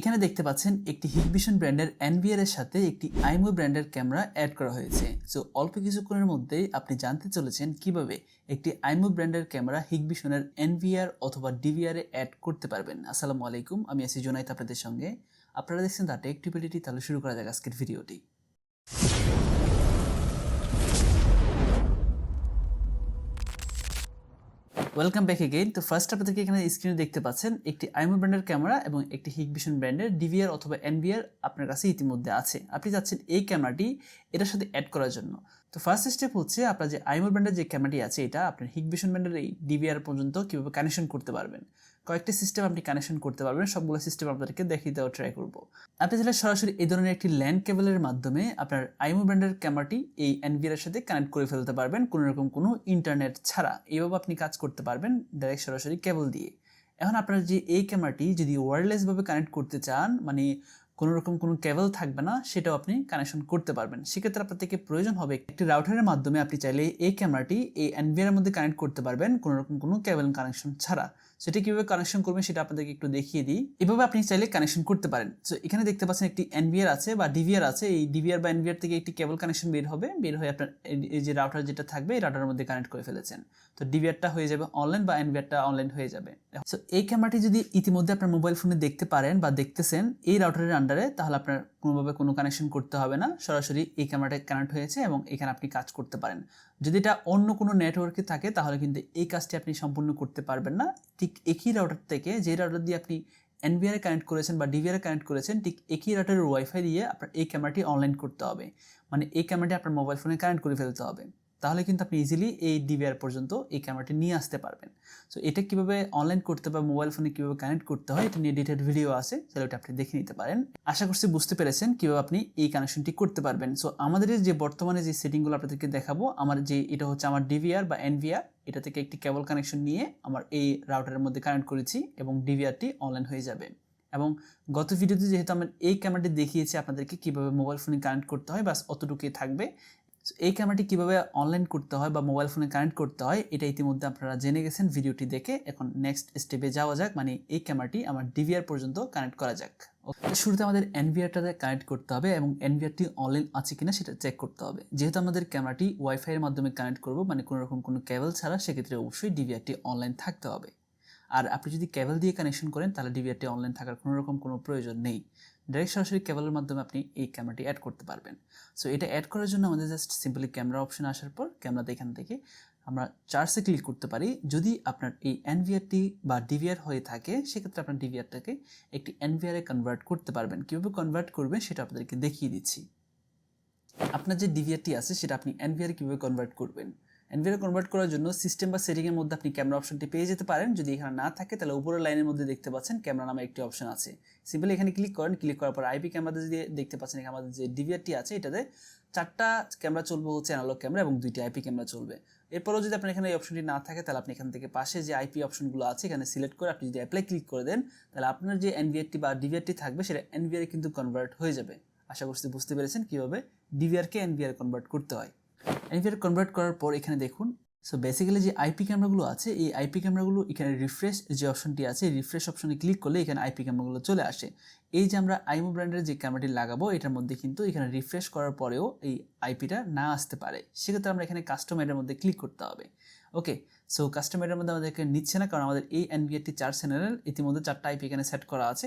এখানে দেখতে পাচ্ছেন একটি হিকভিশন ব্র্যান্ডের এনভিআর এর সাথে একটি আইমো ব্র্যান্ডের ক্যামেরা অ্যাড করা হয়েছে। সো অল্প কিছুক্ষণের মধ্যেই আপনি জানতে চলেছেন কীভাবে একটি আইমো ব্র্যান্ডের ক্যামেরা হিকভিশনের এনভিআর অথবা ডিভিআর এ অ্যাড করতে পারবেন। আসসালামু আলাইকুম, আমি আসি জোনাইত আপনাদের সঙ্গে। আপনারা দেখছেন দা টেক তাহলে শুরু করা যাক আজকের ভিডিওটি। ওয়েলকাম ব্যাক এগেইন তো ফার্স্ট আপনাদেরকে এখানে স্ক্রিনে দেখতে পাচ্ছেন, একটি আইমো ব্র্যান্ডের ক্যামেরা এবং একটি হিকভিশন ব্র্যান্ডের ডিভিআর অথবা এনভিআর আপনার কাছে ইতিমধ্যে আছে। আপনি চাচ্ছেন এই ক্যামেরাটি এটার সাথে অ্যাড করার জন্য। তো ফার্স্ট স্টেপ হচ্ছে আপনার যে আইমো ব্র্যান্ডের যে ক্যামেরাটি আছে, এটা আপনার হিগভিশন ব্র্যান্ডের এই ডিভিআর পর্যন্ত কীভাবে কানেকশন করতে পারবেন। কয়েকটি সিস্টেম আপনি কানেকশন করতে পারবেন, সবগুলো সিস্টেম আপনাদেরকে দেখিয়ে দেওয়া ট্রাই করব। আপনি চাইলে সরাসরি এই ধরনের একটি ল্যান্ড কেবলের মাধ্যমে আপনার আইমো ব্র্যান্ডের ক্যামেরাটি এই এনভিআর সাথে কানেক্ট করে ফেলতে পারবেন, কোনো রকম কোনো ইন্টারনেট ছাড়া। এইভাবে আপনি কাজ করতে পারবেন ডাইরেক্ট সরাসরি কেবল দিয়ে। এখন আপনার যে এই ক্যামেরাটি যদি ওয়্যারলেসভাবে কানেক্ট করতে চান মানে কোনো রকম কোনো কেবল থাকবে না, সেটাও আপনি কানেকশন করতে পারবেন। সেক্ষেত্রে আপনাদেরকে প্রয়োজন হবে একটি রাউটারের মাধ্যমে আপনি চাইলে এই ক্যামেরাটি এই এনভিআর মধ্যে কানেক্ট করতে পারবেন কোনো রকম কোনো কেবল কানেকশন ছাড়া। সেটা কীভাবে কানেকশন করবেন সেটা আপনাদেরকে একটু দেখিয়ে দিই। এভাবে আপনি চাইলে কানেকশন করতে পারেন। সো এখানে দেখতে পাচ্ছেন একটি এনভিআর আছে বা ডিভিআর আছে। এই ডিভিআর বা এনভিআর থেকে একটি কেবল কানেকশন বের হবে। বের হয়ে আপনার এই যে রাউটার যেটা থাকবে, এই রাউটারের মধ্যে কানেক্ট করে ফেলেছেন। তো ডিভিআরটা হয়ে যাবে অনলাইন বা এনভিআরটা অনলাইন হয়ে যাবে। সো এই ক্যামেরাটি যদি ইতিমধ্যে আপনার মোবাইল ফোনে দেখতে পারেন বা দেখতেছেন, এই রাউটারের আন্ডারে তাহলে আপনার কোনোভাবে কোনো কানেকশন করতে হবে না। সরাসরি এই ক্যামেরাটা কানেক্ট হয়েছে এবং এখানে আপনি কাজ করতে পারেন। যদি এটা অন্য কোনো নেটওয়ার্কে থাকে, তাহলে কিন্তু এই কাজটি আপনি সম্পূর্ণ করতে পারবেন না। ঠিক একই রাউটার থেকে যে রাউটার দিয়ে আপনি এনবিআর কানেক্ট করেছেন বা ডিভিআর কানেক্ট করেছেন, ঠিক একই রাউটারের ওয়াইফাই দিয়ে আপনার এই ক্যামেরাটি অনলাইন করতে হবে। মানে এই ক্যামেরাটি আপনার মোবাইল ফোনে কানেক্ট করে ফেলতে হবে। তাহলে কিন্তু আপনি ইজিলি এই ডিভিআর পর্যন্ত এই ক্যামেরাটি নিয়ে আসতে পারবেন। সো এটা কীভাবে অনলাইন করতে বা মোবাইল ফোনে কীভাবে কানেক্ট করতে হয়, এটা নিয়ে ডিটেড ভিডিও আছে, তাহলে ওটা আপনি দেখে নিতে পারেন। আশা করছি বুঝতে পেরেছেন কীভাবে আপনি এই কানেকশনটি করতে পারবেন। সো আমাদের যে বর্তমানে যে সেটিংগুলো আপনাদেরকে দেখাবো, আমার যে, এটা হচ্ছে আমার ডিভিআর বা এনভিআর এটা থেকে একটি কেবল কানেকশন নিয়ে আমার এই রাউটারের মধ্যে কানেক্ট করেছি এবং ডিভিআরটি অনলাইন হয়ে যাবে। এবং গত ভিডিওতে যেহেতু আমরা এই ক্যামেরাটি দেখিয়েছি, আপনাদেরকে কীভাবে মোবাইল ফোনে কানেক্ট করতে হয় বাস অতটুকুই থাকবে। এই ক্যামেরাটি কীভাবে অনলাইন করতে হয় বা মোবাইল ফোনে কানেক্ট করতে হয়, এটা ইতিমধ্যে আপনারা জেনে গেছেন ভিডিওটি দেখে। এখন নেক্সট স্টেপে যাওয়া যাক মানে এই ক্যামেরাটি আমার ডিভিআর পর্যন্ত কানেক্ট করা যাক। শুরুতে আমাদের এনভিআরটাতে কানেক্ট করতে হবে এবং এনভিআরটি অনলাইন আছে কিনা সেটা চেক করতে হবে। যেহেতু আমাদের ক্যামেরাটি ওয়াইফাই এর মাধ্যমে কানেক্ট করব মানে কোনো রকম কোনো কেবল ছাড়া, সেক্ষেত্রে অবশ্যই ডিভিআরটি অনলাইন থাকতে হবে। আর আপনি যদি কেবল দিয়ে কানেকশন করেন, তাহলে ডিভিআরটি অনলাইন থাকার কোনো রকম কোনো প্রয়োজন নেই। ডাইরেক্ট সরাসরি কেবলের মাধ্যমে আপনি এই ক্যামেরাটি অ্যাড করতে পারবেন। সো এটা অ্যাড করার জন্য আমাদের জাস্ট সিম্পলি ক্যামেরা অপশন আসার পর ক্যামেরাতে এখান থেকে আমরা চার্জে ক্লিক করতে পারি। যদি আপনার এই এনভিআরটি বা ডিভিআর হয়ে থাকে, সেক্ষেত্রে আপনার ডিভিআরটাকে একটি এনভিআরে কনভার্ট করতে পারবেন। কীভাবে কনভার্ট করবেন সেটা আপনাদেরকে দেখিয়ে দিচ্ছি। আপনার যে ডিভিআরটি আছে, সেটা আপনি এনভিআর কীভাবে কনভার্ট করবেন? এনভিআর কনভার্ট করার জন্য সিস্টেম বা সেটিংয়ের মধ্যে আপনি ক্যামেরা অপশনটি পেয়ে যেতে পারেন। যদি এখানে না থাকে, তাহলে উপরের লাইনের মধ্যে দেখতে পাচ্ছেন ক্যামেরা নামে একটি অপশন আছে। সিম্পলি এখানে ক্লিক করেন ক্লিক করার পর আইপি ক্যামেরাতে যদি দেখতে পাচ্ছেন এখানে আমাদের যে ডিভিআরটি আছে, এটাতে চারটা ক্যামেরা চলবে হচ্ছে অ্যানালগ ক্যামেরা এবং দুইটি আইপি ক্যামেরা চলবে। এরপরও যদি আপনার এখানে এই অপশনটি না থাকে, তাহলে আপনি এখান থেকে পাশে যে আইপি অপশনগুলো আছে, এখানে সিলেক্ট করে আপনি যদি অ্যাপ্লাই ক্লিক করে দেন, তাহলে আপনার যে এনভিআরটি বা ডিভিআরটি থাকবে, সেটা এনভিআর কিন্তু কনভার্ট হয়ে যাবে। আশা করছি বুঝতে পেরেছেন কীভাবে ডিভিআরকে এনভিআর কনভার্ট করতে হয়। এনভিআর কনভার্ট করার পর এখানে দেখুন সো বেসিক্যালি যে আইপি ক্যামেরাগুলো আছে, এই আইপি ক্যামেরাগুলো এখানে রিফ্রেশ যে অপশনটি আছে রিফ্রেশ অপশনে ক্লিক করলে এখানে আইপি ক্যামেরাগুলো চলে আসে। এই যে আমরা আইমো ব্র্যান্ডের যে ক্যামেরাটি লাগাবো, এটার মধ্যে কিন্তু এখানে রিফ্রেশ করার পরেও এই আইপিটা না আসতে পারে। সেক্ষেত্রে আমরা এখানে কাস্টমাইডের মধ্যে ক্লিক করতে হবে। ওকে সো কাস্টমাইডের মধ্যে আমাদেরকে নিচ্ছে না, কারণ আমাদের এই এনবিআরটি চার চ্যানেলের ইতিমধ্যে চারটা আইপি এখানে সেট করা আছে।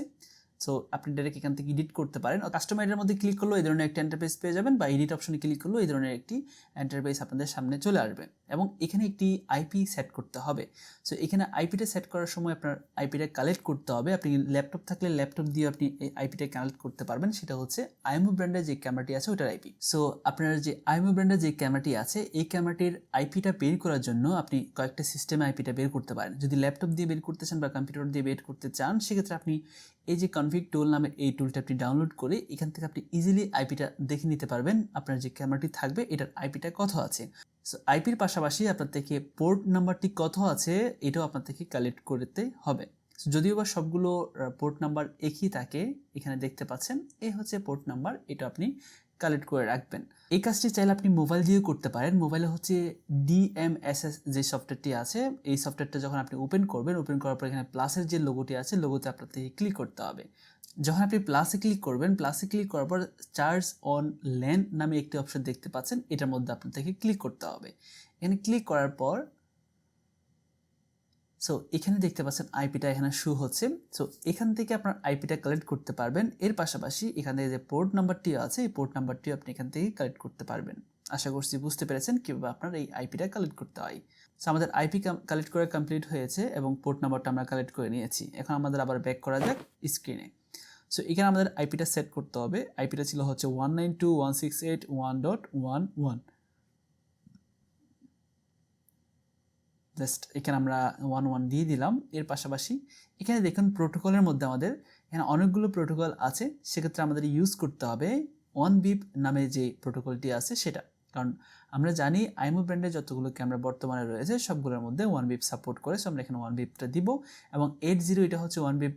সো আপনি ডাইরেক্ট এখান থেকে এডিট করতে পারেন। কাস্টমাইডের মধ্যে ক্লিক করলেও এই ধরনের একটা এন্টারপ্রাইজ পেয়ে যাবেন বা এডিট অপশনে ক্লিক করলেও এই ধরনের একটি এন্টারপ্রাইজ আপনাদের সামনে চলে আসবে। এবং এখানে একটি আইপি সেট করতে হবে। সো এখানে আইপিটা সেট করার সময় আপনার আইপিটা কালেক্ট করতে হবে। আপনি ল্যাপটপ থাকলে ল্যাপটপ দিয়ে আপনি এই আইপিটা কালেক্ট করতে পারবেন। সেটা হচ্ছে আইমো ব্র্যান্ডের যে ক্যামেরাটি আছে ওটার আইপি সো আপনার যে আইমো ব্র্যান্ডের যে ক্যামেরাটি আছে, এই ক্যামেরাটির আইপিটা বের করার জন্য আপনি কয়েকটা সিস্টেমে আইপিটা বের করতে পারেন। যদি ল্যাপটপ দিয়ে বের করতে চান বা কম্পিউটার দিয়ে বের করতে চান, সেক্ষেত্রে আপনি এই যে কনফিগ টুল নামে এই টুলটা আপনি ডাউনলোড করে এখান থেকে আপনি ইজিলি আইপিটা দেখে নিতে পারবেন। আপনার যে ক্যামেরাটি থাকবে, এটার আইপিটা কত আছে? সো আইপির পাশাপাশি আপনার থেকে পোর্ট নাম্বারটি কত আছে, এটাও আপনার থেকে কালেক্ট করতে হবে। যদিও বা সবগুলো পোর্ট নাম্বার একই থাকে, এখানে দেখতে পাচ্ছেন এই হচ্ছে পোর্ট নাম্বার এটা আপনি কালেক্ট করে রাখবেন। এই কাজটি চাইলে আপনি মোবাইল দিয়েও করতে পারেন। মোবাইলে হচ্ছে ডিএমএসএস যে সফটওয়্যারটি আছে, এই সফটওয়্যারটা যখন আপনি ওপেন করবেন, ওপেন করার পর এখানে প্লাসের যে লোগোটি আছে, লোগোতে আপনার থেকে ক্লিক করতে হবে। যখন আপনি প্লাসে ক্লিক করবেন, প্লাসে ক্লিক করার পর চার্জ অন ল্যান নামে একটি অপশন দেখতে পাচ্ছেন, এটার মধ্যে আপনাদেরকে ক্লিক করতে হবে। এখানে ক্লিক করার পর সো এখানে দেখতে পাচ্ছেন আইপিটা এখানে শু হচ্ছে। সো এখান থেকে আপনার আইপিটা কালেক্ট করতে পারবেন। এর পাশাপাশি এখানে যে পোর্ট নাম্বারটি আছে, এই পোর্ট নাম্বারটিও আপনি এখান থেকে কালেক্ট করতে পারবেন। আশা করছি বুঝতে পেরেছেন কীভাবে আপনার এই আইপিটা কালেক্ট করতে হয়। সো আমাদের আইপি কালেক্ট করা কমপ্লিট হয়েছে এবং পোর্ট নাম্বারটা আমরা কালেক্ট করে নিয়েছি। এখন আমাদের আবার ব্যাক করা যাক স্ক্রিনে সো এখানে আমাদের আইপিটা সেট করতে হবে। আইপিটা ছিল হচ্ছে one nine two one six eight one dot one one just এখানে আমরা ওয়ান ওয়ান দিয়ে দিলাম। এর পাশাপাশি এখানে দেখুন প্রোটোকলের মধ্যে আমাদের এখানে অনেকগুলো প্রোটোকল আছে। সেক্ষেত্রে আমাদের ইউজ করতে হবে ওয়ান বিপ নামে যে প্রোটোকলটি আছে সেটা। কারণ আমরা জানি আইমো ব্র্যান্ডের যতগুলো ক্যামেরা বর্তমানে রয়েছে, সবগুলোর মধ্যে ওয়ান বিপ সাপোর্ট করে সো আমরা এখানে ওয়ান বিপটা দিব। এবং এইট জিরো এটা হচ্ছে ওয়ান বিপ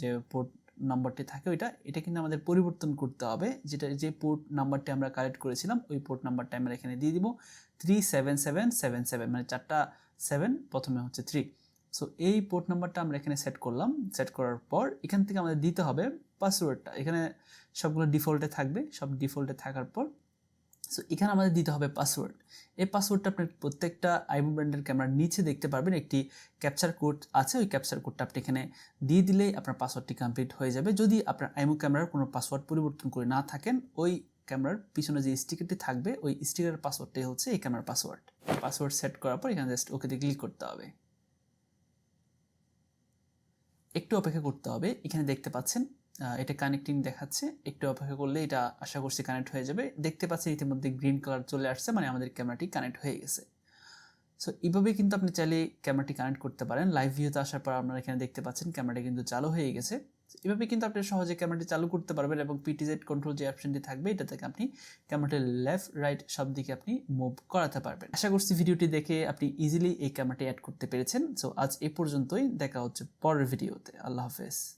যে পোর্ট নাম্বারটি থাকে ওইটা, এটা কিন্তু আমাদের পরিবর্তন করতে হবে। যেটা, যে পোর্ট নাম্বারটি আমরা কালেক্ট করেছিলাম, ওই পোর্ট নাম্বারটা আমরা এখানে দিয়ে দিব। Three seven seven seven seven মানে চারটা সেভেন প্রথমে হচ্ছে থ্রি সো এই পোর্ট নাম্বারটা আমরা এখানে সেট করলাম। সেট করার পর এখান থেকে আমাদের দিতে হবে পাসওয়ার্ডটা এখানে সবগুলো ডিফল্টে থাকবে। সব ডিফল্টে থাকার পর সো এখানে আমাদের দিতে হবে পাসওয়ার্ড এই পাসওয়ার্ডটা আপনি প্রত্যেকটা আইবো ব্র্যান্ডের ক্যামেরার নিচে দেখতে পারবেন। একটি ক্যাপচার কোড আছে। ওই ক্যাপচার কোডটা আপনি এখানে দিয়ে দিলেই আপনার পাসওয়ার্ডটি কমপ্লিট হয়ে যাবে। যদি আপনার আইমো ক্যামেরার কোনো পাসওয়ার্ড পরিবর্তন করে না থাকেন, ওই ক্যামেরার পিছনে যে স্টিকারটি থাকবে, ওই স্টিকারের পাসওয়ার্ডটাই হচ্ছে এই ক্যামেরার পাসওয়ার্ড পাসওয়ার্ড সেট করার পর এখানে জাস্ট ওকেতে ক্লিক করতে হবে। একটু অপেক্ষা করতে হবে। এখানে দেখতে পাচ্ছেন এটা কানেক্টিং দেখাচ্ছে। একটু অপেক্ষা করলে এটা আশা করছি কানেক্ট হয়ে যাবে। দেখতে পাচ্ছেন ইতিমধ্যে গ্রিন কালার চলে আসছে মানে আমাদের ক্যামেরাটি কানেক্ট হয়ে গেছে। সো এইভাবেই কিন্তু আপনি চাইলে ক্যামেরাটি কানেক্ট করতে পারেন। লাইভ ভিউতে আসার পর আপনারা এখানে দেখতে পাচ্ছেন ক্যামেরাটি কিন্তু চালু হয়ে গেছে। এভাবে কিন্তু আপনি সহজে ক্যামেরাটি চালু করতে পারবেন এবং পিটিজেড কন্ট্রোল যে অপশনটি থাকবে এটা থেকে আপনি ক্যামেরাটি লেফট রাইট সব দিকে আপনি মুভ করাতে পারবেন। আশা করছি ভিডিওটি দেখে আপনি ইজিলি এই ক্যামেরাটি অ্যাড করতে পেরেছেন। সো আজ এ পর্যন্তই। দেখা হচ্ছে পরের ভিডিওতে। আল্লাহ হাফেজ।